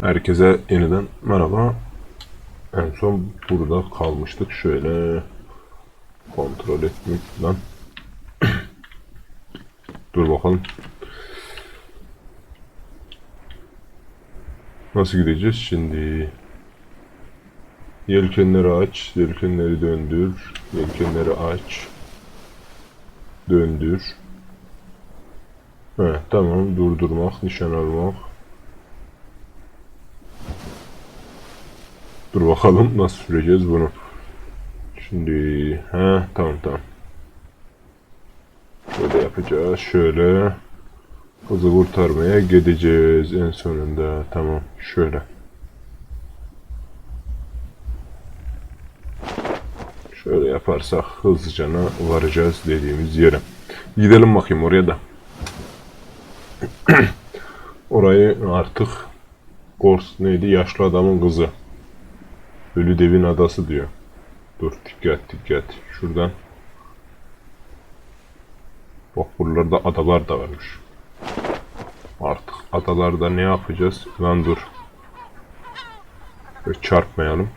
Herkese yeniden merhaba. En son burada kalmıştık. Şöyle kontrol etmek lan. Dur bakalım. Nasıl gideceğiz şimdi? Yelkenleri aç, yelkenleri döndür, yelkenleri aç, döndür. He, tamam, durdurmak, nişan almak. Dur bakalım nasıl süreceğiz bunu. Şimdi ha tamam tamam. Şöyle yapacağız. Şöyle hızı kurtarmaya gideceğiz en sonunda. Tamam şöyle. Şöyle yaparsak hızlıca varacağız dediğimiz yere. Gidelim bakayım oraya da. Orayı artık Gors neydi? Yaşlı adamın kızı. Ölü devin adası diyor. Dur dikkat dikkat. Şuradan. Bak buralarda adalar da varmış. Artık adalarda ne yapacağız? Lan dur. Böyle çarpmayalım.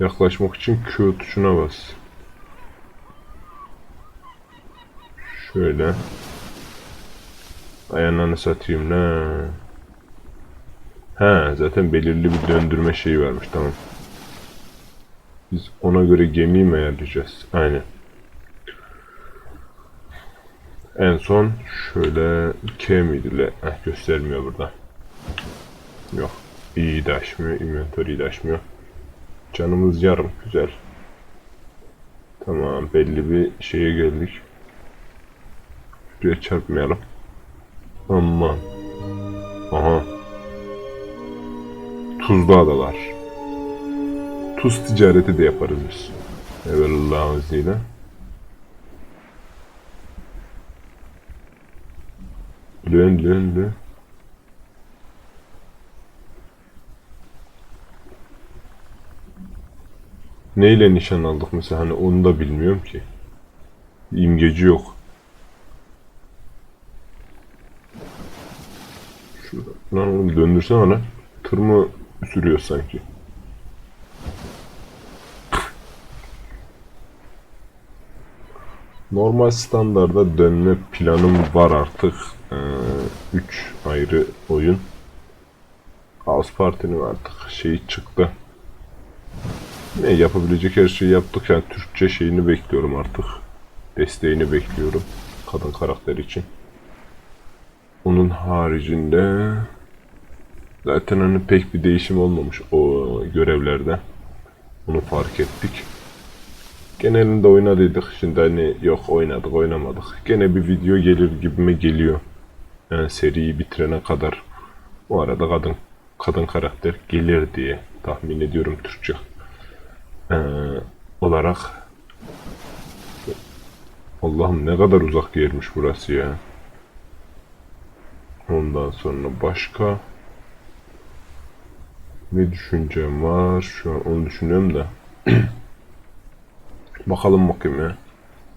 Yaklaşmak için Q tuşuna bas. Şöyle. Ayağını satayım ne? He zaten belirli bir döndürme şeyi varmış tamam. Biz ona göre gemiyi mi ayarlayacağız? Aynen. En son şöyle K miydi? Le? Heh, göstermiyor burada. Yok. İyi de açmıyor. Inventory'yi de açmıyor. Canımız yarım. Güzel. Tamam. Belli bir şeye geldik. Şuraya çarpmayalım. Aman. Tuzlu adalar. Tuz ticareti de yaparız biz. Evet Allah'ın izniyle. Dön dön dön. Neyle nişan aldık mesela hani onu da bilmiyorum ki. İmgeci yok. Şurada. Lan oğlum döndürsene lan. Tır mı sürüyor sanki? Normal standarda dönme planım var artık. 3 ayrı oyun. House Party'nin artık şeyi çıktı. Ne yapabilecek her şeyi yaptık yani Türkçe şeyini bekliyorum artık. Desteğini bekliyorum kadın karakter için. Onun haricinde zaten hani pek bir değişim olmamış o görevlerde. Bunu fark ettik. Genelinde oynadıydık. Şimdi hani yok oynadık oynamadık. Gene bir video gelir gibime geliyor. Yani seriyi bitirene kadar. Bu arada kadın kadın karakter gelir diye tahmin ediyorum Türkçe. Ee, olarak Allah'ım ne kadar uzak yermiş burası ya. Ondan sonra başka ne düşüncem var? Şu an onu düşünüyorum da. Bakalım bakayım ya.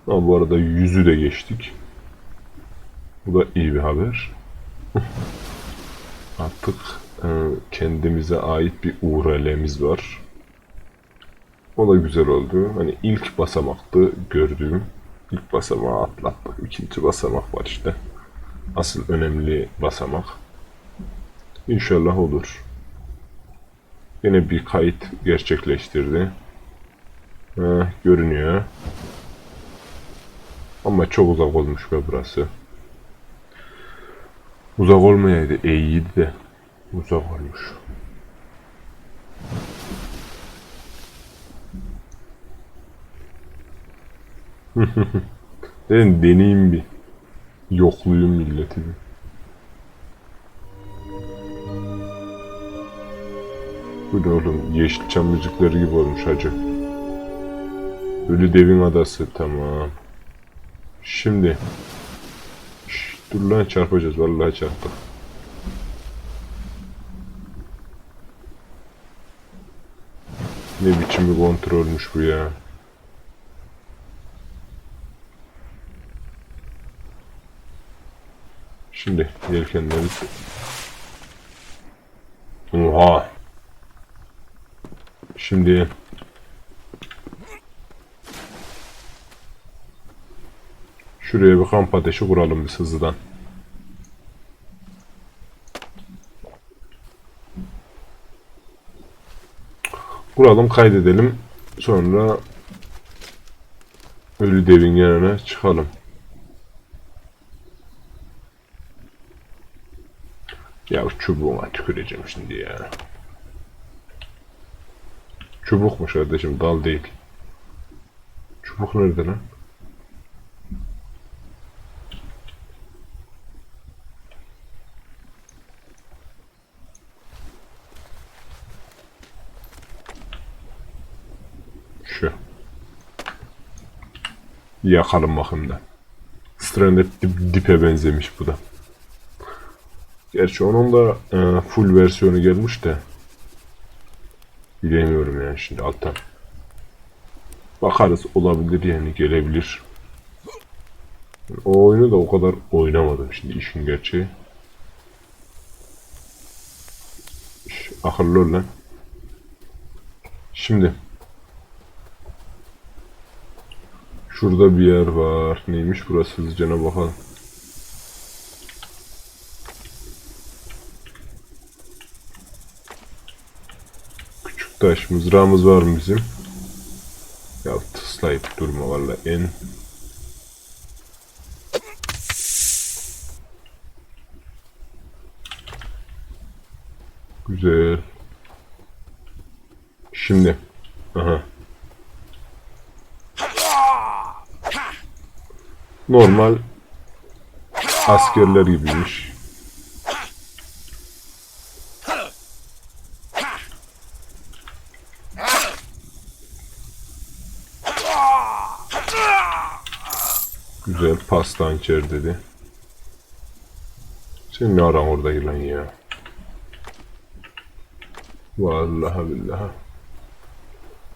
Ha, bu arada yüzü de geçtik. Bu da iyi bir haber. Artık e, kendimize ait bir URL'miz var. O da güzel oldu. Hani ilk basamaktı gördüğüm. İlk basamağı atlattık. İkinci basamak var işte. Asıl önemli basamak. İnşallah olur. Yine bir kayıt gerçekleştirdi. Heh, görünüyor. Ama çok uzak olmuş be burası. Uzak olmayaydı iyiydi de uzak olmuş. ben deneyeyim bir. Yokluyum milleti bir. Bu ne oğlum? Yeşilçam müzikleri gibi olmuş hacı. Ölü devin adası tamam. Şimdi. Şş, dur lan çarpacağız vallahi çarptık. Ne biçim bir kontrolmüş bu ya. Şimdi yelkenleri Oha. Şimdi Şuraya bir kamp ateşi kuralım biz hızlıdan. Kuralım kaydedelim. Sonra ölü devin yanına çıkalım. Ya çubuğuma tüküreceğim şimdi ya. Çubukmuş kardeşim dal değil. Çubuk nerede lan? Şu. Yakalım bakayım da. Stranded dip, dipe benzemiş bu da. Gerçi onun da e, full versiyonu gelmiş de. Bilemiyorum yani şimdi alttan. Bakarız olabilir yani gelebilir. O oyunu da o kadar oynamadım şimdi işin gerçeği. Akıllı lan. Şimdi. Şurada bir yer var. Neymiş burası hızlıcana bakalım. Taş mızrağımız var mı bizim? Ya tıslayıp durma valla en Güzel. Şimdi. Aha. Normal askerler gibiymiş. Güzel pasta hançer dedi. Sen ne aran orada yılan ya? Vallahi billahi.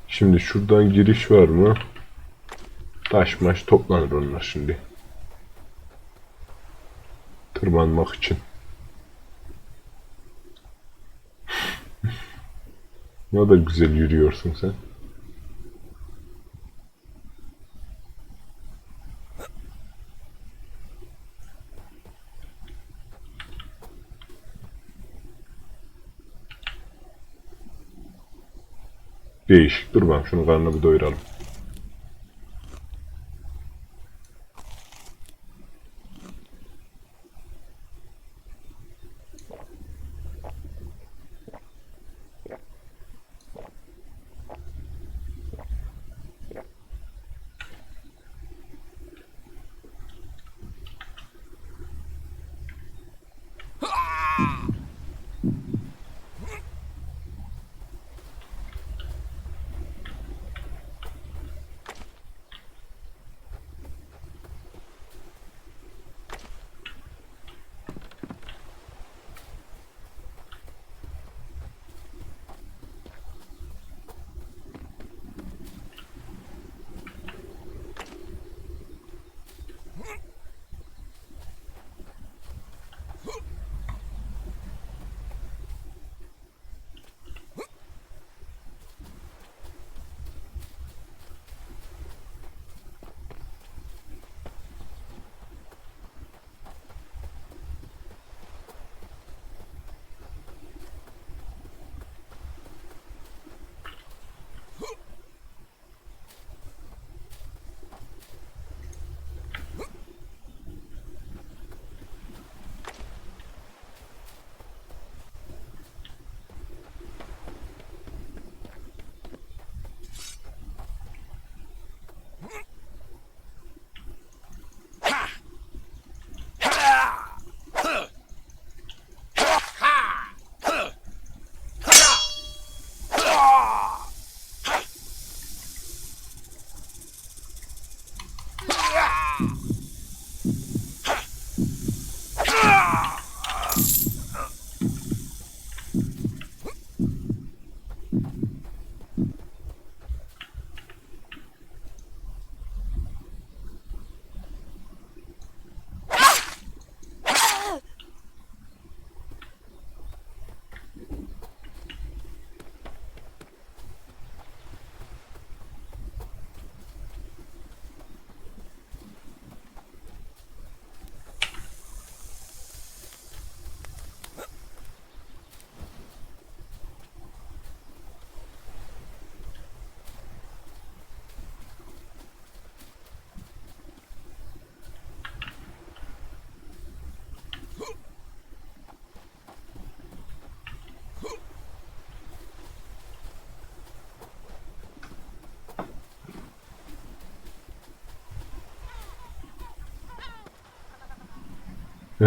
Şimdi şuradan giriş var mı? Taş maş toplanır onlar şimdi. Tırmanmak için. ne da güzel yürüyorsun sen. Değişik. Dur bakalım şunu karnına bir doyuralım.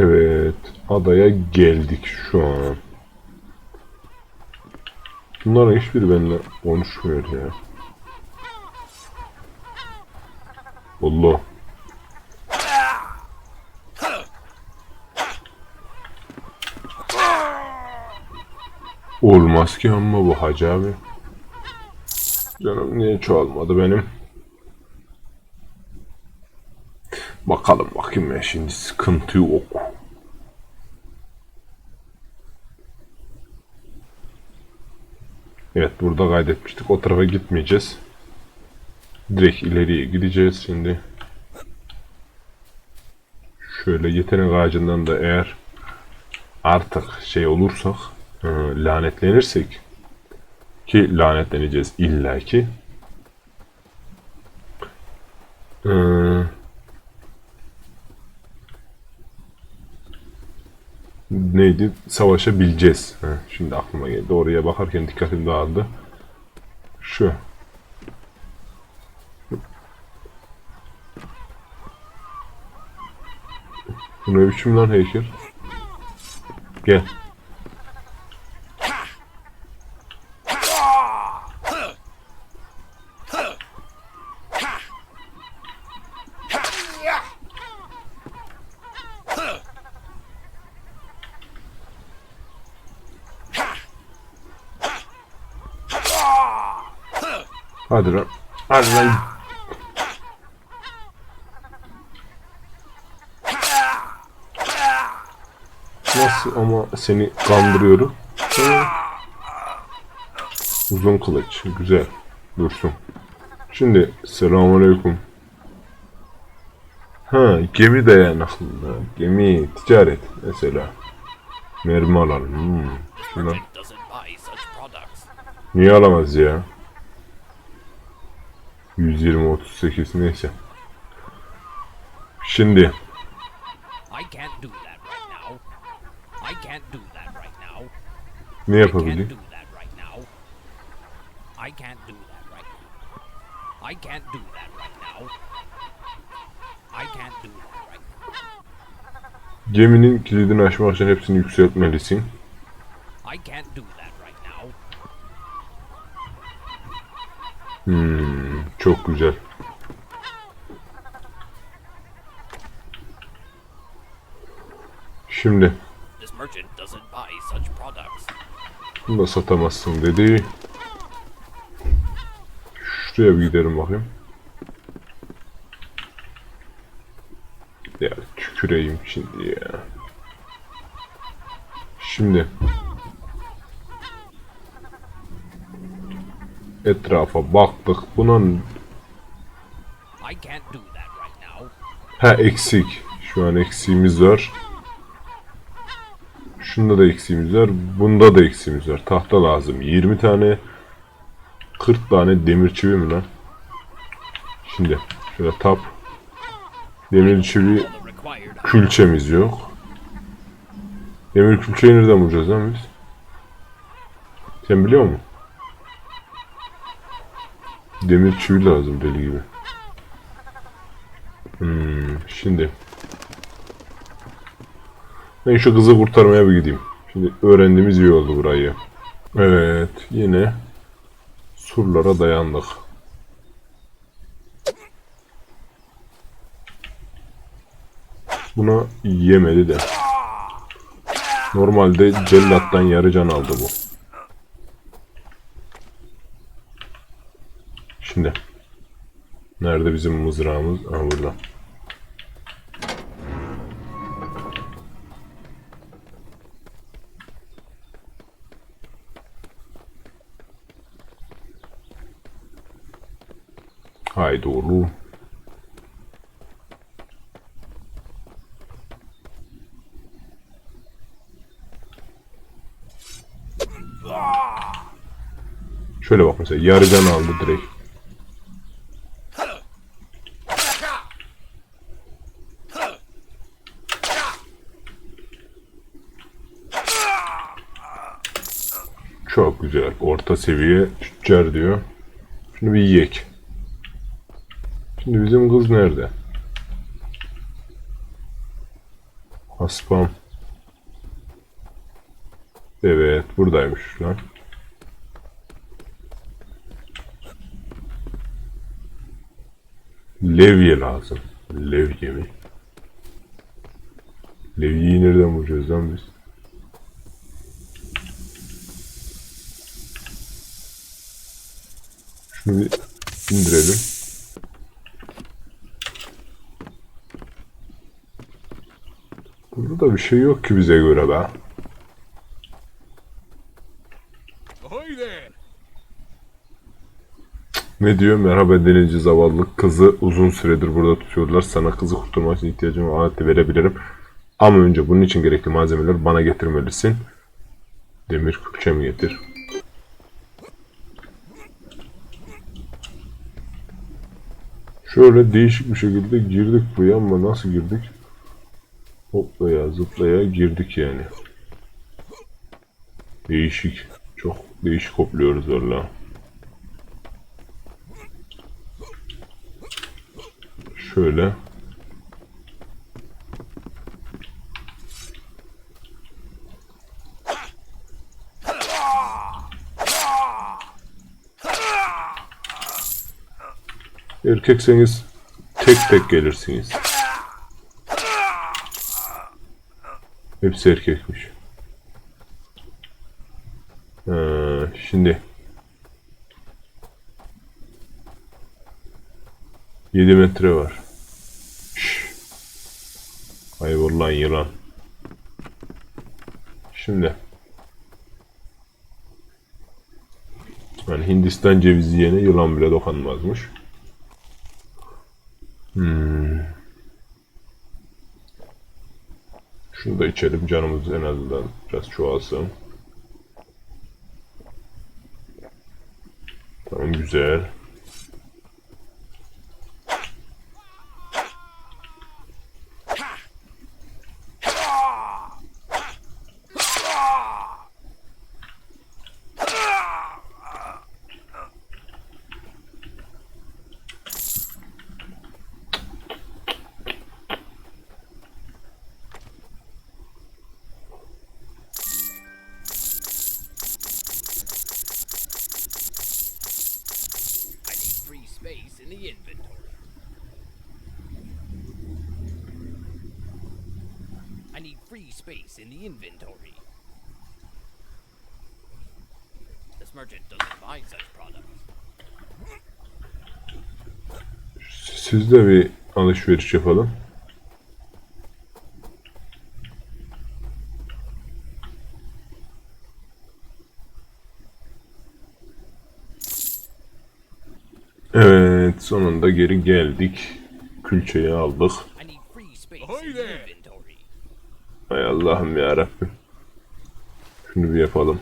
Evet, adaya geldik şu an. Bunların hiçbiri benimle konuşmuyor ya. Allah. Olmaz ki ama bu hacı abi. Canım niye çoğalmadı benim? Bakalım bakayım ya şimdi sıkıntı yok. Evet burada kaydetmiştik. O tarafa gitmeyeceğiz. Direkt ileriye gideceğiz şimdi. Şöyle yetenek ağacından da eğer artık şey olursak e, lanetlenirsek ki lanetleneceğiz illaki. Ee, neydi? Savaşabileceğiz. Heh, şimdi aklıma geldi. Oraya bakarken dikkatim dağıldı. Şu. Bu ne biçim lan heykel? Gel. Hadi lan. Hadi lan. Nasıl ama seni kandırıyorum. Uzun kılıç. Güzel. Dursun. Şimdi selamünaleyküm. Ha gemi dayanıklılığı. Gemi ticaret mesela. Mermi alalım. Hmm. Products. Niye alamaz ya? 120 38 neyse. Şimdi ne I can't yapabilir? do that right now. I can't do that right now. I can't do that right now. I can't do that right now. Geminin kilidini açmak için hepsini yükseltmelisin. Hmm, çok güzel. Şimdi bunu da satamazsın dedi. Şuraya bir gidelim bakayım. Ya tüküreyim şimdi ya. Şimdi etrafa baktık. Bunun ha eksik. Şu an eksiğimiz var. Şunda da eksiğimiz var. Bunda da eksiğimiz var. Tahta lazım. 20 tane 40 tane demir çivi mi lan? Şimdi şöyle tap demir çivi külçemiz yok. Demir külçeyi nereden bulacağız lan biz? Sen biliyor musun? Demir çivi lazım deli gibi. Hmm, şimdi. Ben şu kızı kurtarmaya bir gideyim. Şimdi öğrendiğimiz iyi oldu burayı. Evet, yine surlara dayandık. Buna yemedi de. Normalde cellattan yarı can aldı bu. Şimdi. Nerede bizim mızrağımız? Ha burada. Haydi oğlum. Şöyle bak mesela yarı can aldı direkt. Çok güzel. Orta seviye tüccar diyor. Şunu bir yiyek. Şimdi bizim kız nerede? Haspam. Evet buradaymış lan. Levye lazım. Levye mi? Levyeyi nereden bulacağız lan biz? Şunu bir indirelim. Burada da bir şey yok ki bize göre be. Ne diyor? Merhaba denizci zavallı kızı uzun süredir burada tutuyorlar. Sana kızı kurtarmak için ihtiyacım var. Aleti verebilirim. Ama önce bunun için gerekli malzemeleri bana getirmelisin. Demir külçe mi getir? Şöyle değişik bir şekilde girdik buraya ama nasıl girdik? Hoplaya zıplaya girdik yani. Değişik. Çok değişik hopluyoruz valla. Şöyle. Erkekseniz tek tek gelirsiniz. Hepsi erkekmiş. Ha, şimdi 7 metre var. Şşş. Kaybol lan yılan. Şimdi. Yani Hindistan cevizi yiyene yılan bile dokunmazmış. Hmm. Şunu da içelim canımız en azından biraz çoğalsın. Tamam güzel. I need free space in the inventory. I need free space in the inventory. This merchant doesn't buy such products. Siz de bir alışveriş yapalım. Evet, sonunda geri geldik. Külçeyi aldık. I need free space Ahoy in the there! inventory. Hay Allah'ım ya Rabbim. Şunu bir yapalım.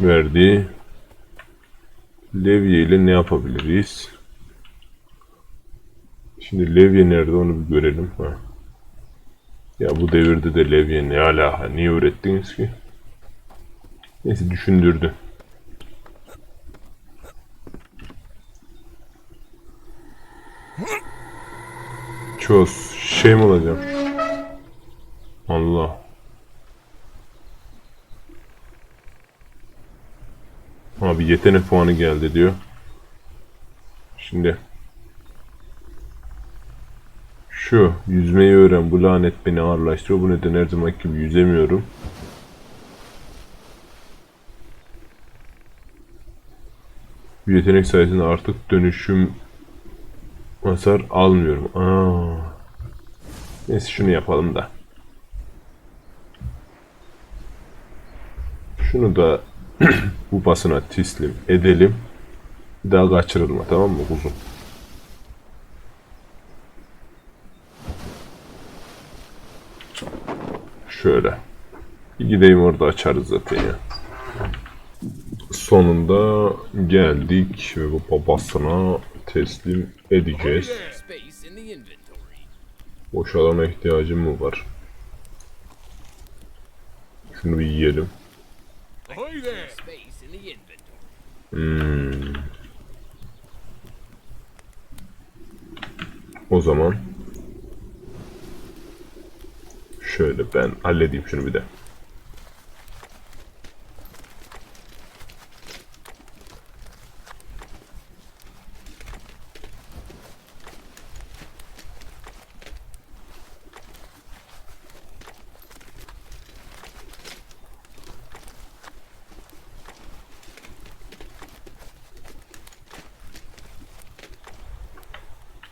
Verdi. Levye ile ne yapabiliriz? Şimdi levye nerede onu bir görelim. Ha. Ya bu devirde de levye ne alaka? Niye öğrettiniz ki? Neyse düşündürdü. Çöz. Şey mi olacağım? Allah. Abi yetenek puanı geldi diyor. Şimdi şu yüzmeyi öğren bu lanet beni ağırlaştırıyor. Bu neden her zaman gibi yüzemiyorum. Bu yetenek sayesinde artık dönüşüm hasar almıyorum. Aa. Neyse şunu yapalım da. Şunu da bu basına teslim edelim. Bir daha kaçırılma tamam mı kuzum? Şöyle. Bir gideyim orada açarız zaten ya. Sonunda geldik ve bu babasına teslim edeceğiz. Boş alana ihtiyacım mı var? Şunu bir yiyelim. Hmm. O zaman şöyle ben halledeyim şunu bir de.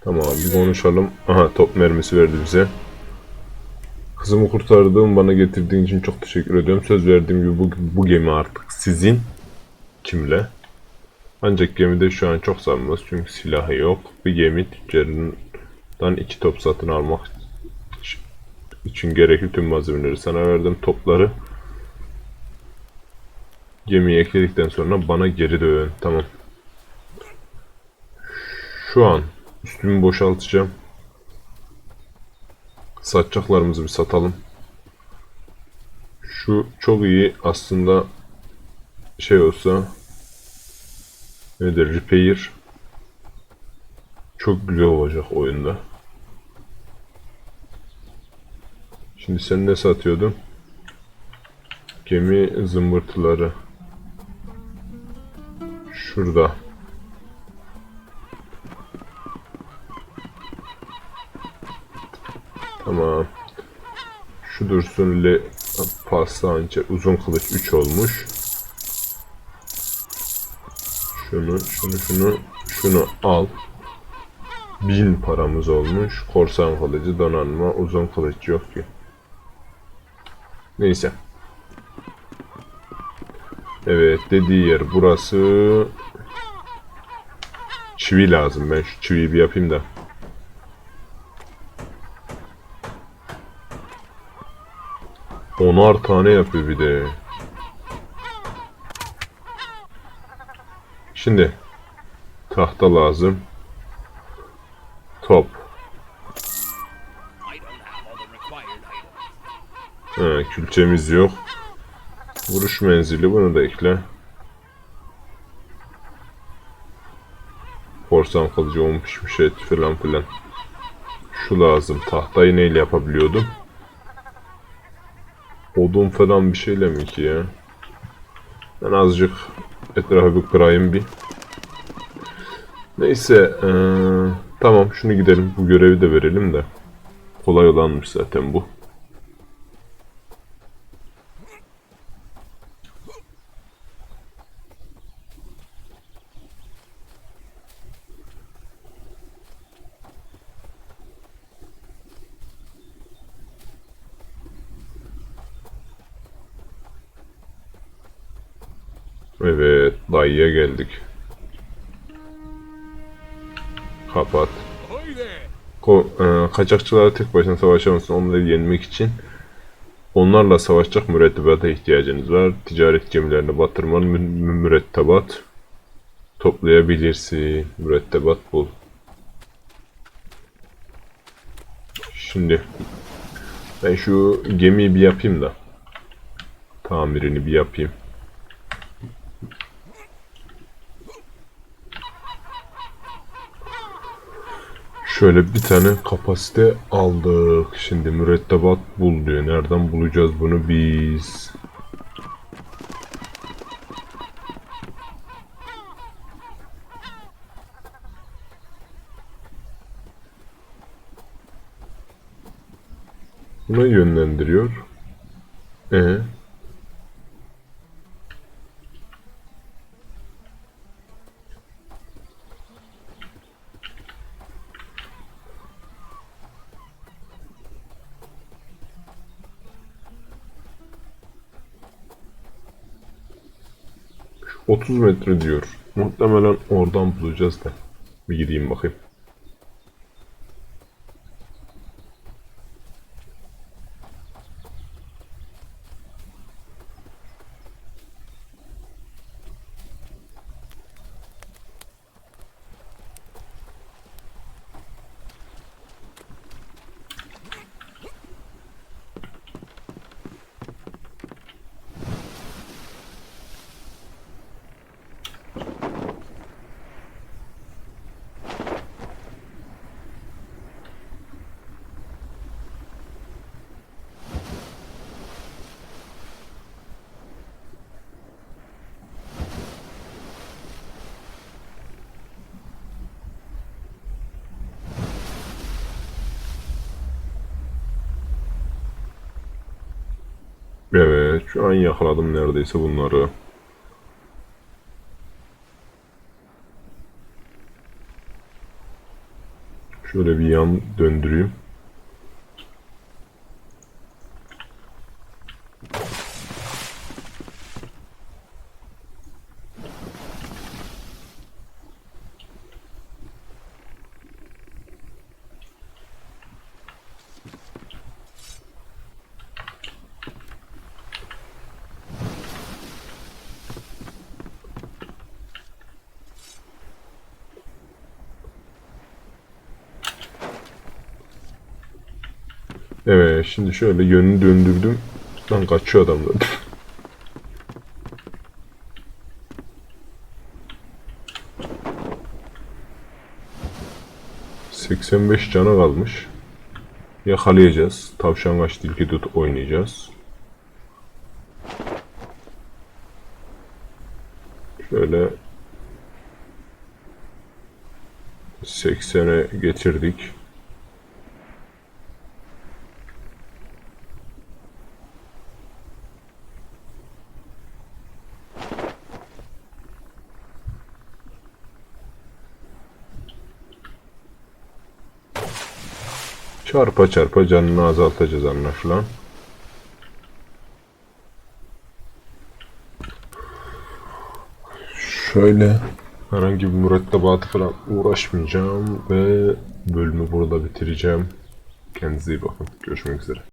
Tamam bir konuşalım. Aha top mermisi verdi bize. Kızımı kurtardığım bana getirdiğin için çok teşekkür ediyorum. Söz verdiğim gibi bu, bu gemi artık sizin. Kimle? Ancak gemide şu an çok sarmaz çünkü silahı yok. Bir gemi tüccarından iki top satın almak için gerekli tüm malzemeleri sana verdim. Topları gemiye ekledikten sonra bana geri dön. Tamam. Şu an üstümü boşaltacağım. Satacaklarımızı bir satalım. Şu çok iyi aslında şey olsa nedir repair çok güzel olacak oyunda. Şimdi sen ne satıyordun? Gemi zımbırtıları. Şurada. Şu dursun le pasta hançer uzun kılıç 3 olmuş. Şunu, şunu, şunu, şunu al. 1000 paramız olmuş. Korsan kılıcı, donanma, uzun kılıç yok ki. Neyse. Evet, dediği yer burası. Çivi lazım. Ben şu çiviyi bir yapayım da. Onar tane yapıyor bir de. Şimdi tahta lazım. Top. Ha, külçemiz yok. Vuruş menzili bunu da ekle. Korsan kalıcı un pişmiş et falan filan. Şu lazım. Tahtayı neyle yapabiliyordum? Odun falan bir şeyle mi ki ya? Ben azıcık etrafı bir kırayım bir. Neyse. eee, tamam şunu gidelim. Bu görevi de verelim de. Kolay olanmış zaten bu. Dayıya geldik. Kapat. Ko e, kaçakçılara tek başına savaşamazsın. Onları yenmek için onlarla savaşacak mürettebata ihtiyacınız var. Ticaret gemilerini batırman mü- mü- mürettebat toplayabilirsin. Mürettebat bul. Şimdi ben şu gemiyi bir yapayım da tamirini bir yapayım. Şöyle bir tane kapasite aldık. Şimdi mürettebat bul diyor. Nereden bulacağız bunu biz? Buna yönlendiriyor. E Şu 30 metre diyor. Muhtemelen oradan bulacağız da. Bir gideyim bakayım. Evet şu an yakaladım neredeyse bunları. Şöyle bir yan döndüreyim. Evet şimdi şöyle yönünü döndürdüm. Lan kaçıyor adamlar. ...85 canı kalmış. Yakalayacağız. Tavşan kaç tilki tut oynayacağız. Şöyle... 80'e getirdik. Çarpa çarpa canını azaltacağız anlaşılan. Şöyle herhangi bir mürettebatı falan uğraşmayacağım ve bölümü burada bitireceğim. Kendinize iyi bakın. Görüşmek üzere.